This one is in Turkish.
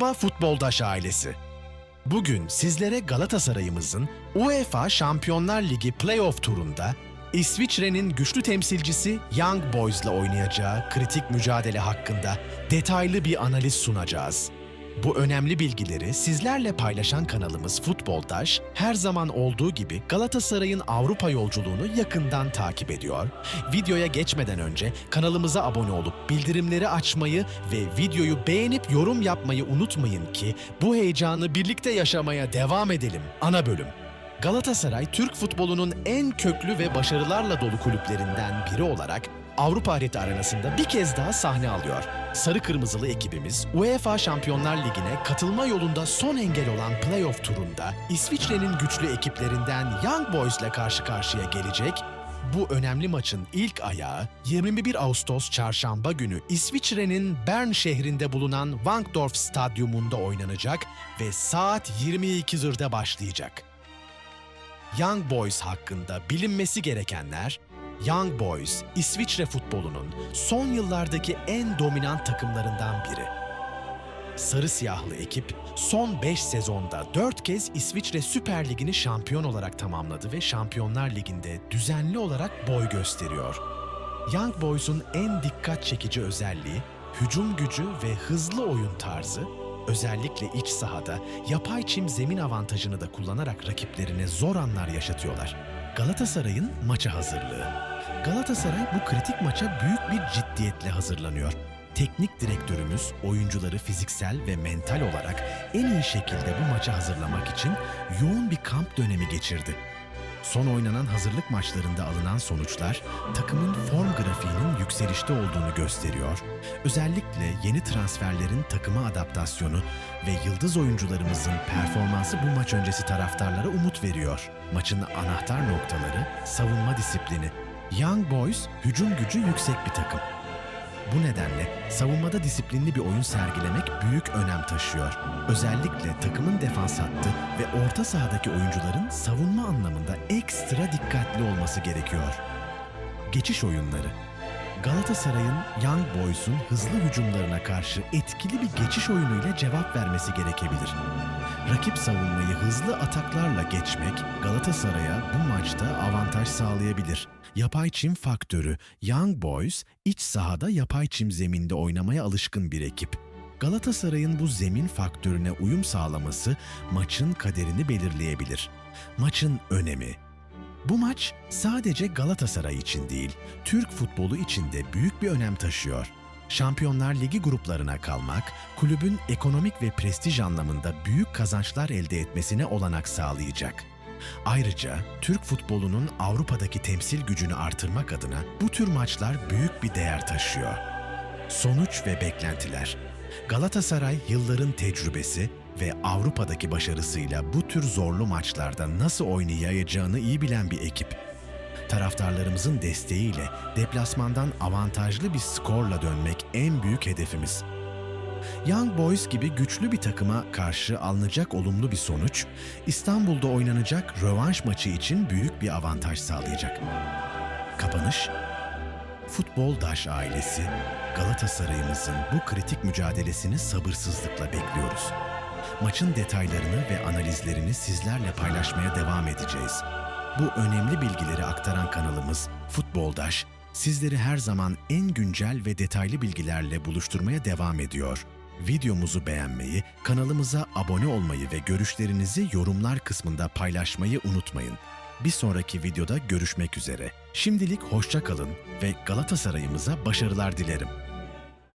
Merhaba futboldaş ailesi. Bugün sizlere Galatasaray'ımızın UEFA Şampiyonlar Ligi playoff turunda İsviçre'nin güçlü temsilcisi Young Boys'la oynayacağı kritik mücadele hakkında detaylı bir analiz sunacağız. Bu önemli bilgileri sizlerle paylaşan kanalımız Futboldaş her zaman olduğu gibi Galatasaray'ın Avrupa yolculuğunu yakından takip ediyor. Videoya geçmeden önce kanalımıza abone olup bildirimleri açmayı ve videoyu beğenip yorum yapmayı unutmayın ki bu heyecanı birlikte yaşamaya devam edelim. Ana bölüm. Galatasaray, Türk futbolunun en köklü ve başarılarla dolu kulüplerinden biri olarak Avrupa harita arenasında bir kez daha sahne alıyor. Sarı Kırmızılı ekibimiz UEFA Şampiyonlar Ligi'ne katılma yolunda son engel olan playoff turunda İsviçre'nin güçlü ekiplerinden Young Boys'le karşı karşıya gelecek bu önemli maçın ilk ayağı 21 Ağustos çarşamba günü İsviçre'nin Bern şehrinde bulunan Wankdorf Stadyumunda oynanacak ve saat 22.00'da başlayacak. Young Boys hakkında bilinmesi gerekenler, Young Boys, İsviçre futbolunun son yıllardaki en dominant takımlarından biri. Sarı siyahlı ekip son 5 sezonda 4 kez İsviçre Süper Ligi'ni şampiyon olarak tamamladı ve Şampiyonlar Ligi'nde düzenli olarak boy gösteriyor. Young Boys'un en dikkat çekici özelliği hücum gücü ve hızlı oyun tarzı, özellikle iç sahada yapay çim zemin avantajını da kullanarak rakiplerine zor anlar yaşatıyorlar. Galatasaray'ın maça hazırlığı. Galatasaray bu kritik maça büyük bir ciddiyetle hazırlanıyor. Teknik direktörümüz oyuncuları fiziksel ve mental olarak en iyi şekilde bu maça hazırlamak için yoğun bir kamp dönemi geçirdi. Son oynanan hazırlık maçlarında alınan sonuçlar takımın form grafiğinin yükselişte olduğunu gösteriyor. Özellikle yeni transferlerin takıma adaptasyonu ve yıldız oyuncularımızın performansı bu maç öncesi taraftarlara umut veriyor. Maçın anahtar noktaları savunma disiplini. Young Boys hücum gücü yüksek bir takım. Bu nedenle savunmada disiplinli bir oyun sergilemek büyük önem taşıyor. Özellikle takımın defans hattı ve orta sahadaki oyuncuların savunma anlamında ekstra dikkatli olması gerekiyor. Geçiş oyunları Galatasaray'ın Young Boys'un hızlı hücumlarına karşı etkili bir geçiş oyunuyla cevap vermesi gerekebilir. Rakip savunmayı hızlı ataklarla geçmek Galatasaray'a bu maçta avantaj sağlayabilir. Yapay çim faktörü Young Boys iç sahada yapay çim zeminde oynamaya alışkın bir ekip. Galatasaray'ın bu zemin faktörüne uyum sağlaması maçın kaderini belirleyebilir. Maçın önemi bu maç sadece Galatasaray için değil, Türk futbolu için de büyük bir önem taşıyor. Şampiyonlar Ligi gruplarına kalmak, kulübün ekonomik ve prestij anlamında büyük kazançlar elde etmesine olanak sağlayacak. Ayrıca Türk futbolunun Avrupa'daki temsil gücünü artırmak adına bu tür maçlar büyük bir değer taşıyor. Sonuç ve beklentiler Galatasaray yılların tecrübesi ve Avrupa'daki başarısıyla bu tür zorlu maçlarda nasıl oynayacağını iyi bilen bir ekip. Taraftarlarımızın desteğiyle deplasmandan avantajlı bir skorla dönmek en büyük hedefimiz. Young Boys gibi güçlü bir takıma karşı alınacak olumlu bir sonuç, İstanbul'da oynanacak rövanş maçı için büyük bir avantaj sağlayacak. Kapanış Futbol Daş ailesi, Galatasaray'ımızın bu kritik mücadelesini sabırsızlıkla bekliyoruz. Maçın detaylarını ve analizlerini sizlerle paylaşmaya devam edeceğiz. Bu önemli bilgileri aktaran kanalımız Futbol Daş, sizleri her zaman en güncel ve detaylı bilgilerle buluşturmaya devam ediyor. Videomuzu beğenmeyi, kanalımıza abone olmayı ve görüşlerinizi yorumlar kısmında paylaşmayı unutmayın. Bir sonraki videoda görüşmek üzere. Şimdilik hoşça kalın ve Galatasaray'ımıza başarılar dilerim.